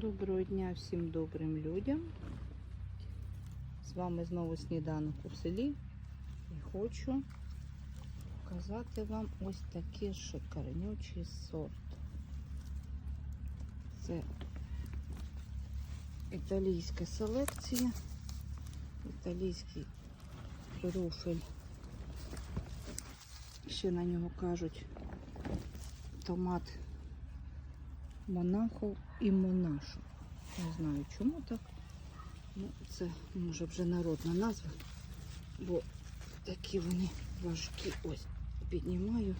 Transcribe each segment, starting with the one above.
Доброго дня всім добрим людям. З вами знову сніданок у селі. І хочу показати вам ось такий шикарнючий сорт. Це італійська селекція, італійський трюфель. Ще на нього кажуть томат Монахов і Монашо. Не знаю чому так. Ну, це може вже народна назва, бо такі вони важкі. Ось піднімаю.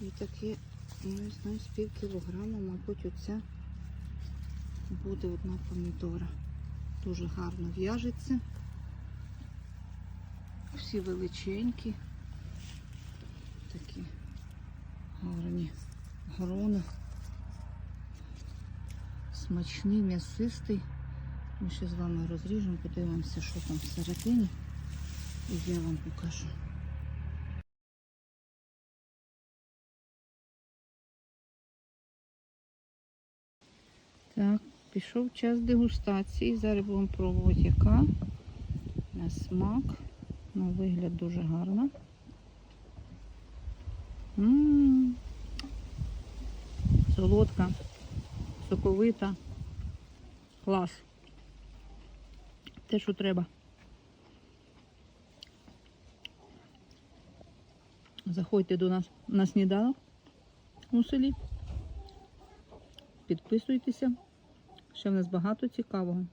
І такі, ну, не знаю, з пів кілограма, мабуть, оця буде одна помідора. Дуже гарно в'яжеться. Всі величенькі. Такі гарні грони смачний, м'ясистий. Ми ще з вами розріжемо, подивимося, що там всередині. І я вам покажу. Так, пішов час дегустації. Зараз будемо пробувати, яка на смак. На вигляд дуже гарна. Солодка соковита. Клас. Те, що треба. Заходьте до нас на сніданок у селі. Підписуйтеся. Ще в нас багато цікавого.